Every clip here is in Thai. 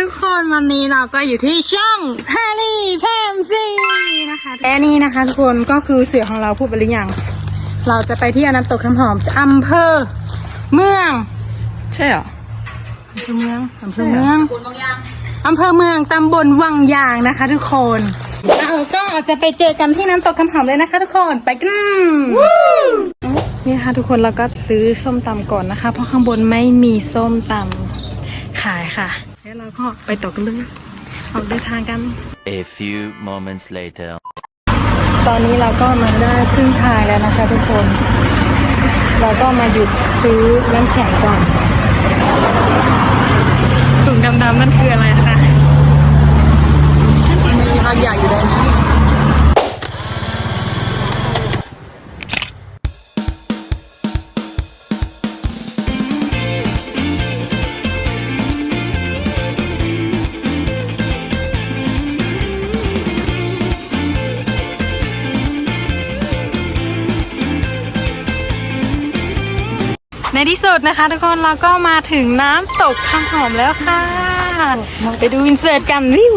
ทุกคนวันนี้เราก็อยู่ที่ช่องแพรรี่แพมซีนะคะและนี่นะคะทุกคนก็คือเสือของเราพูดไปหรือยังเราจะไปที่อนันตกคำหอมอำเภอ เมือง ใช่เหรออำเภอเมืองอำเภอเมืองอำเภอเมืองตำบลวังยางนะคะ ทุกคนเราก็จะไปเจอกันที่น้ำตกคำหอมเลยนะคะ ทุกคนไปกันนี่ค่ะทุกคนเราก็ซื้อส้มตำก่อนนะคะ เพราะข้างบนไม่มีส้มตำขายค่ะ แล้วเราก็ไปตกกันเลย ออกเดินทางกัน A few moments later. ตอนนี้เราก็มาได้ครึ่งทางแล้วนะคะทุกคน เราก็มาหยุดซื้อน้ำแข็งก่อนถุงดำๆนั่นคืออะไรคะมีบางอย่างอยู่ในนี้ ในที่สุดนะคะ ทุกคนเราก็มาถึงน้ำตกข้างหอมแล้วค่ะ ไปดูอินเสิร์ตกันวิว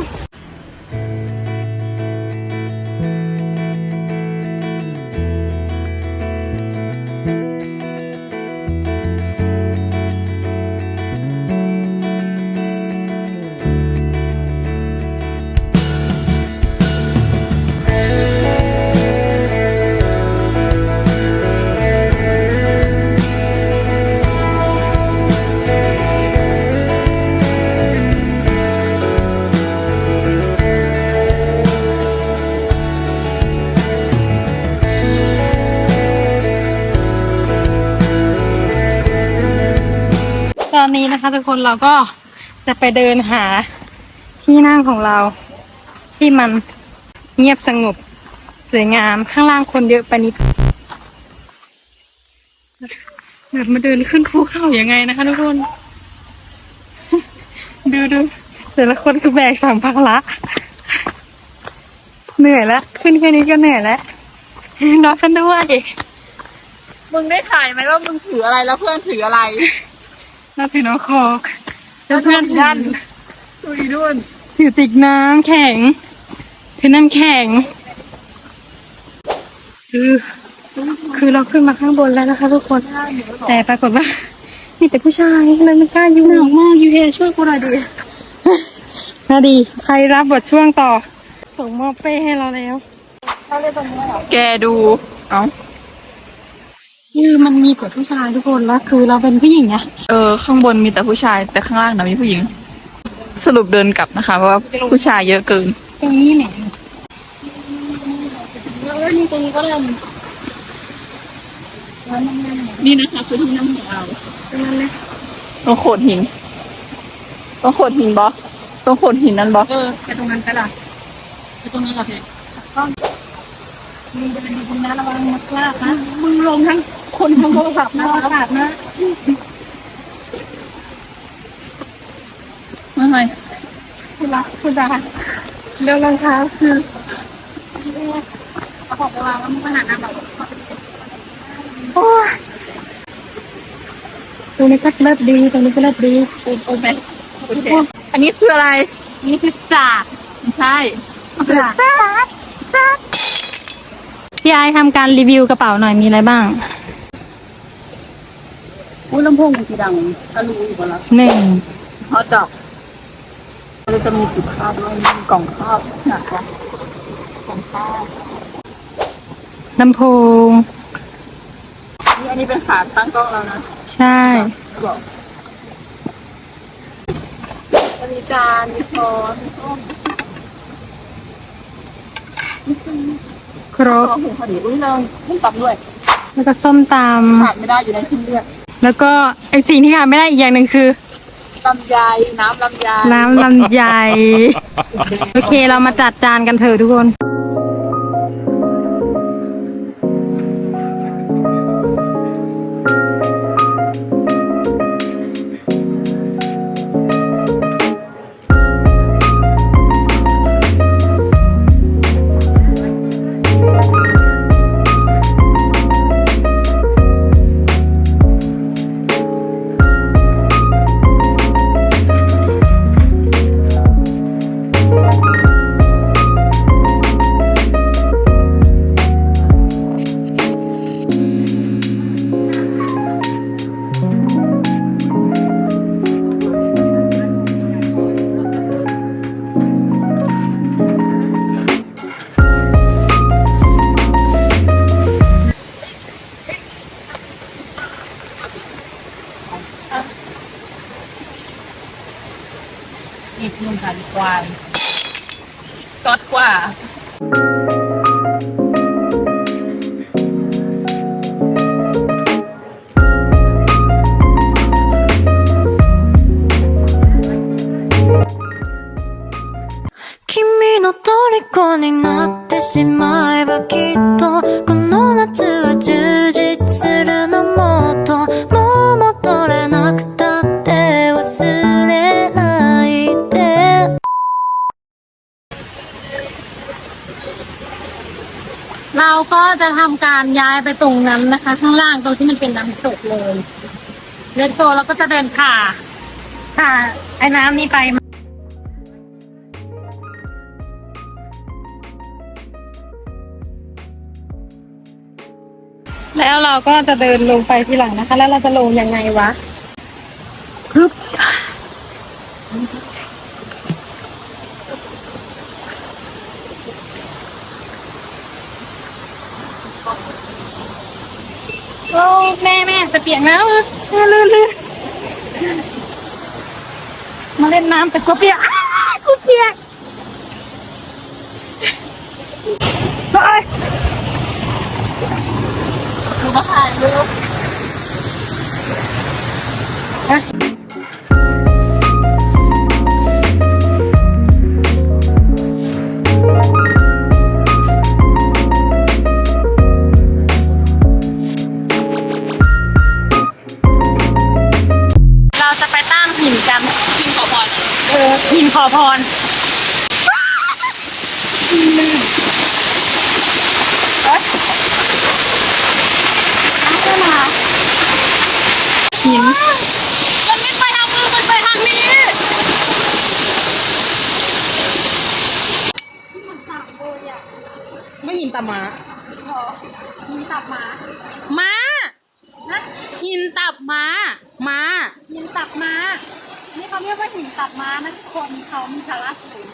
อนนี้นะคะ ทุกคนเราก็จะไปเดินหาที่นั่งของเรา ที่มันเงียบสงบสวยงามข้างล่างคนเยอะไปนิดแบบมาเดินขึ้นภูเขาอย่างไงนะคะ ทุกคน ดูดูแต่ละคนคือแบกสามพังละเหนื่อยแล้วขึ้นแค่นี้ก็เหนื่อยแล้วน้องฉันด้วยมึงได้ถ่ายไหมว่ามึงถืออะไรแล้วเพื่อนถืออะไร น่าถือน้องคอกแล้วเพื่อนท่านดูอีนุ่นถือติกน้ำแข็งถือน้ำแข็ง คือ คือเราขึ้นมาข้างบนแล้วนะคะทุกคน แต่ปรากฏว่ามีแต่ผู้ชายเลยไม่กล้าอยู่หนาวมากยูเฮช่วยกูหน่อยดินาดี ใครรับบทช่วงต่อ ส่งมอบเป้ให้เราแล้ว แกดู เอ้า คือมันมีแต่ผู้ชายทุกคนแล้วคือเราเป็นผู้หญิงไงเออข้างบนมีแต่ผู้ชายแต่ข้างล่างนะมีผู้หญิง สรุปเดินกลับนะคะ เพราะว่าผู้ชายเยอะเกินตรงนี้เนี่ยเออนี่ตรงนี้ก็ได้นี่นะคะคือที่นั่งของเราตรงนั้นเลยตรงโขดหินตรงโขดหินบอตรงโขดหินนั้นบอเออไปตรงนั้นก็ได้ไปตรงนั้นกับเพก็มีเดินดีๆนะระวังมัดลากนะมึงลงทั้ง คนทั้งโทรศัพท์นะรศัพท์นะไม่ไม่คุณรักคุณดาเร็วรองเท้าคือเขาบอกไปวาแล้วมันขนาดนั้นแบบโอ้ตรงนี้ก็เลิศดี ตรงนี้ก็เลิศดีโอ้โอ้แม่โอเคอันนี้คืออะไร นี่คือศาสตร์ไม่ใช่สตร์ศาสตร์ศาสตร์พี่ไอทำการรีวิวกระเป๋าหน่อยมีอะไรบ้าง อุ้ยลำโพงกูสีดังก็รู้อยู่บนแล้วหนึ่งฮอตดอกเราจะมีจุดข้าวด้วยมีกล่องข้าวหนักกว่ากล่องข้าวลำโพงนี่อันนี้เป็นขาตั้งกล้องแล้วนะ ใช่บอกมีจานมีช้อนมีส้มครบกล่องหูพอดีอุ้ยเราต้องตับด้วย แล้วก็ส้มตขาดไม่ได้อยู่ในชิ้นเลือดำ แล้วก็ไอสิ่งที่ขาดไม่ได้อีกอย่างหนึ่งคือ ลำไยน้ำลำไย น้ำลำไย โอเคเรามาจัดจานกันเถอะทุกคน ควายก๊อตกว่า 君の虜になってしまえばきっと ก็จะทำการย้ายไปตรงนั้นนะคะ ข้างล่างตรงที่มันเป็นน้ำตกเลยเดินโตเราก็จะเดินผ่าผ่าไอ้น้ำนี้ไปแล้วเราก็จะเดินลงไปทีหลังนะคะ แล้วเราจะลงยังไงวะปึ๊บโอ้แม่แม่จะเปียกแล้วเลื่นลื่นมาเล่นน้ำแต่กูเปียกกูเปียกไปดูมาถ่ายรูป เขามีสาระสูง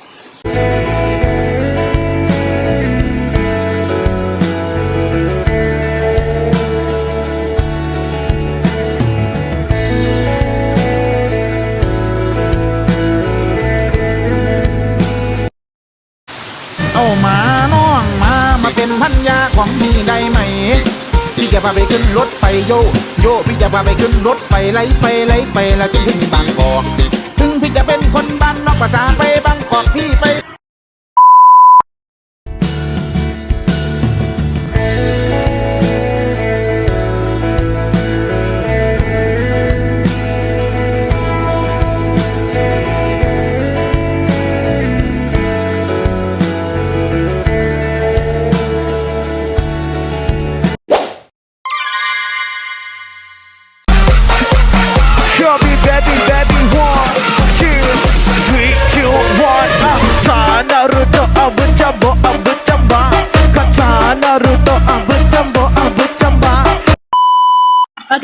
เอามาน้องมามาเป็นพันยาของพี่ได้ไหมพี่จะพาไปขึ้นรถไฟโยโยพี่จะพาไปขึ้นรถไฟไล่ไปไล่ไปแล้วจะถึงบางกอกถึงพี่จะเป็นคน นนอกภาษาไป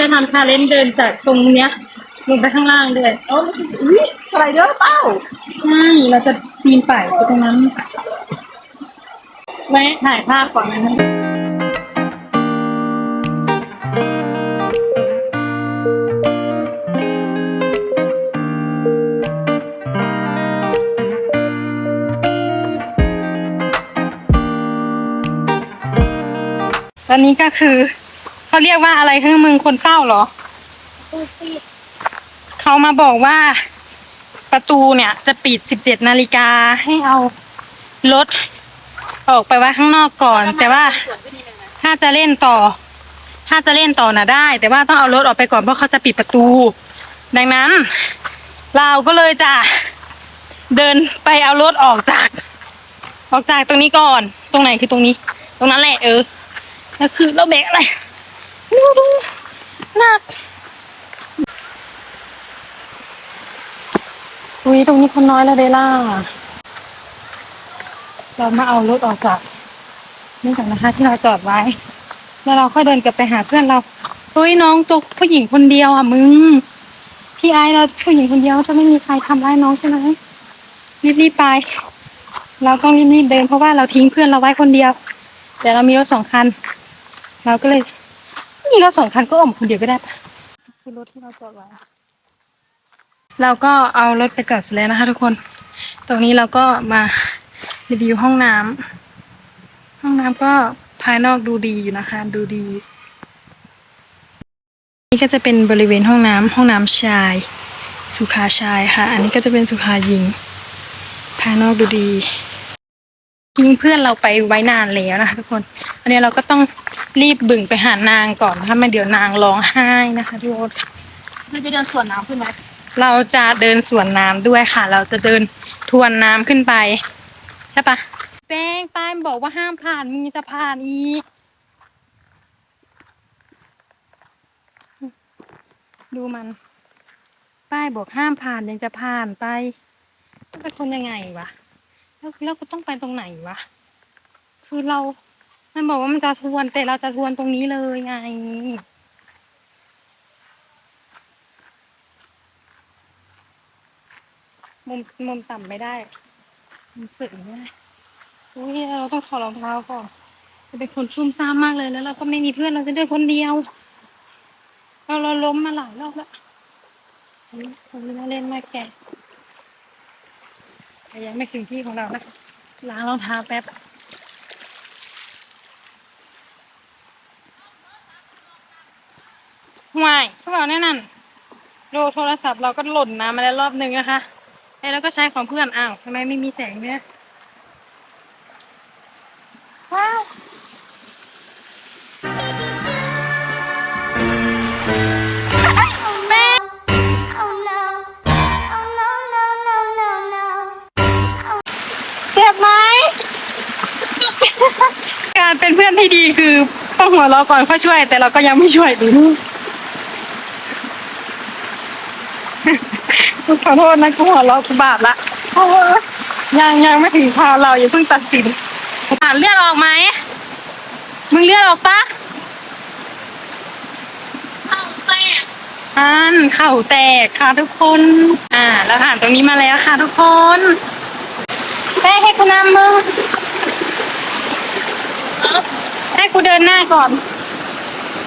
จะทำชาเลนจ์เดินจากตรงเนี้ยลงไปข้างล่างด้วยเอ้าอุ้ยสไลเดอร์เปล่าใช่เราจะปีนป่ายไปตรงนั้นไว้ถ่ายภาพก่อนนะตอนนี้ก็คือ เขาเรียกว่าอะไรคือมึงคนเฝ้าเหรอ เขามาบอกว่าประตูเนี่ย จะปิด17นาฬิกาให้เอารถออกไปไว้ข้างนอกก่อน แต่ว่าสวนพี่นิดนึงนะถ้าจะเล่นต่อ ถ้าจะเล่นต่อน่ะได้ แต่ว่าต้องเอารถออกไปก่อนเพราะเขาจะปิดประตู ดังนั้น เราก็เลยจะเดินไปเอารถออกจาก ออกจากตรงนี้ก่อน ตรงไหนคือตรงนี้ ตรงนั้นแหละเออแล้วคือเราแบกอะไรดูดู หนักอุ้ยตรงนี้คนน้อยแล้วเดล่า เรามาเอารถออกจากนี่ก่อนนะคะที่เราจอดไว้ แล้วเราค่อยเดินกลับไปหาเพื่อนเราเฮ้ยน้องตัวผู้หญิงคนเดียวอะมึง พี่ไอเราผู้หญิงคนเดียวจะไม่มีใครทำร้ายน้องใช่ไหมรีบๆไป เราต้องรีบๆเดินเพราะว่าเราทิ้งเพื่อนเราไว้คนเดียว แต่เรามีรถสองคัน เราก็เลย มีรถสองคันก็ออกมาคนเดียวก็ได้คือรถที่เราจอดไว้เราก็เอารถไปจอดเสร็จแล้วนะคะ ทุกคน ตรงนี้เราก็มารีวิวห้องน้ำห้องน้ำก็ภายนอกดูดีอยู่นะคะ ดูดี นี่ก็จะเป็นบริเวณห้องน้ำห้องน้ำชาย สุขาชายค่ะ อันนี้ก็จะเป็นสุขาหญิง ภายนอกดูดี ทิ้งเพื่อนเราไปไว้นานแล้วนะคะทุกคนอันนี้เราก็ต้องรีบบึ่งไปหานางก่อนนะคะไม่เดี๋ยวนางร้องไห้นะคะทุกคนเราจะเดินสวนน้ำขึ้นไหมเราจะเดินสวนน้ำด้วยค่ะ เราจะเดินทวนน้ำขึ้นไปใช่ปะแป้งป้ายบอกว่าห้ามผ่านมีจะผ่านอีกดูมัน ป้ายบอกห้ามผ่านยังจะผ่านไปเป็นคนยังไงวะ แล้วแล้วก็ต้องไปตรงไหนวะ คือเรา มันบอกว่ามันจะทวน แต่เราจะทวนตรงนี้เลยไง มุมมุมต่ำไม่ได้มุมสูงไม่ได้อุ้ยเราต้องถอดรองเท้าก่อนจะเป็นคนซุ่มซ่ามมากเลยแล้วเราก็ไม่มีเพื่อนเราจะเดินคนเดียว เราเราล้มมาหลายรอบแล้วอันนี้ผมไม่เล่นมาแก่ แต่ยังไม่ถึงที่ของเรานะล้างรองเท้าแป๊บห่วยพวกเราแน่นั่นดูโทรศัพท์เราก็หล่นน้ำมาแล้วรอบนึงนะคะแล้วก็ใช้ของเพื่อนอ้าวทำไมไม่มีแสงเนี่ยว้าว ต้องหัวเราะก่อนค่อยช่วย แต่เราก็ยังไม่ช่วยดูขอโทษนะกูหัวเราะกูบาปละโอ้ยยังยังไม่ถึงคราวเราอย่าเพิ่งตัดสินอ่านเลือดออกไหมมึงเลือดออกปะเอาแตกอ่านเข่าแตกค่ะทุกคน อ่าแล้วผ่านตรงนี้มาแล้วค่ะทุกคนแม่ให้กูนำมึง ให้กูเดินหน้าก่อน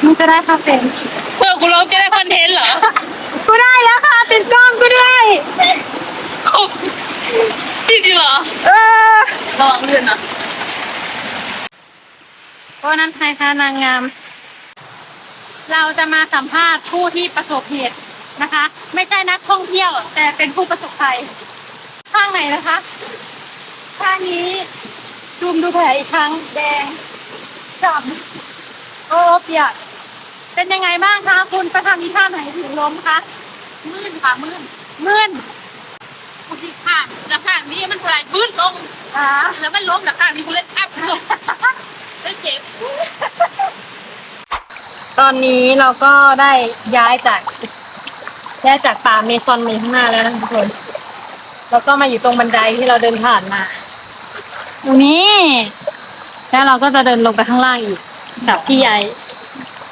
มึงจะได้คาเฟ่เพื่อกูลบจะได้คอนเทนต์เหรอ กูได้แล้วค่ะ ติดกล้องกูด้วย จริงเหรอเออระวังเลื่อนนะเพราะนั้นใครคะนางงาม เราจะมาสัมภาษณ์ผู้ที่ประสบเหตุนะคะ ไม่ใช่นักท่องเที่ยว แต่เป็นผู้ประสบภัย ข้างไหนนะคะ ข้างนี้ซูมดูแผลอีกครั้งแดง จับโอ้เปียกเป็นยังไงบ้างคะคุณประทำอีท่าไหนถึงล้มคะมื่นค่ะมื่นมื่นกูที่ข้างแล้วข้างนี้มันถลายพื้นลงขาแล้วมันล้มแล้วข้างนี้กูเล่นอัพลงแล้วเจ็บตอนนี้เราก็ได้ย้ายจากย้ายจากป่าเมซอนมาอยู่ข้างหน้าแล้วนะทุกคน แล้วก็มาอยู่ตรงบันไดที่เราเดินผ่านมาตรงนี้ แล้วเราก็จะเดินลงไปข้างล่างอีกกับพี่ไอ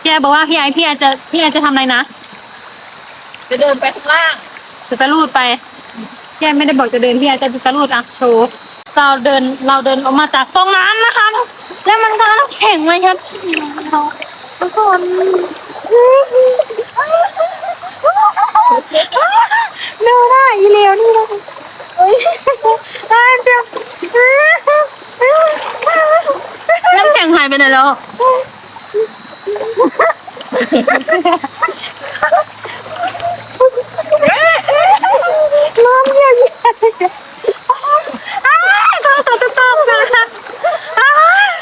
พี่ไอบอกว่าพี่ไอพี่ไอจะพี่ไอจะทำอะไรนะจะเดินไปข้างล่าง จะตะลูดไปพี่ไอไม่ได้บอกจะเดินพี่ไอจะตะลูดอะโชว์เราเดินเราเดินออกมาจากตรงนั้นนะคะ แล้วมันก็น้ำแข็งไว้ครับทุกคนดูหน้าอีเลวนี่นะเอ้ยน่าจะ น้ำแข็งหายไปไหนแล้วน้ำเยอะแยะอ้าวตกตกตกนะอ้าว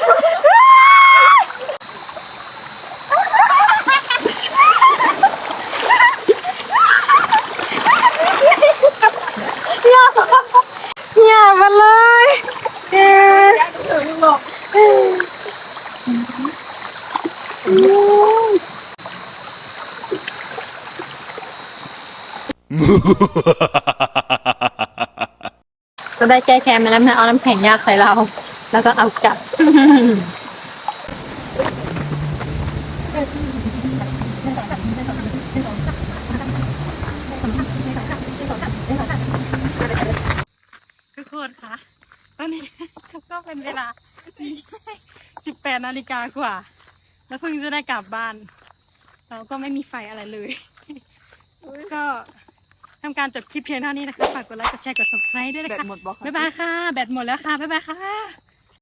อย่าอย่ามาเลยเออ ก็ ได้แก้แค้นมาแล้วนะเอาน้ำแข็งยากใส่เรา แล้วก็เอากลับทุกคนคะตอนนี้ก็เป็นเวลาสิบแปดนาฬิกากว่า แล้วเพิ่งจะได้กลับบ้าน เราก็ไม่มีไฟอะไรเลย ก็ ทำการจบคลิปเพียงเท่านี้นะคะ ฝากกดไลค์ กดแชร์ กด subscribe ด้วยนะแบตคะหมดบอกค่ะ บ๊ายบายค่ะ แบตหมดแล้วค่ะ บ๊ายบายค่ะ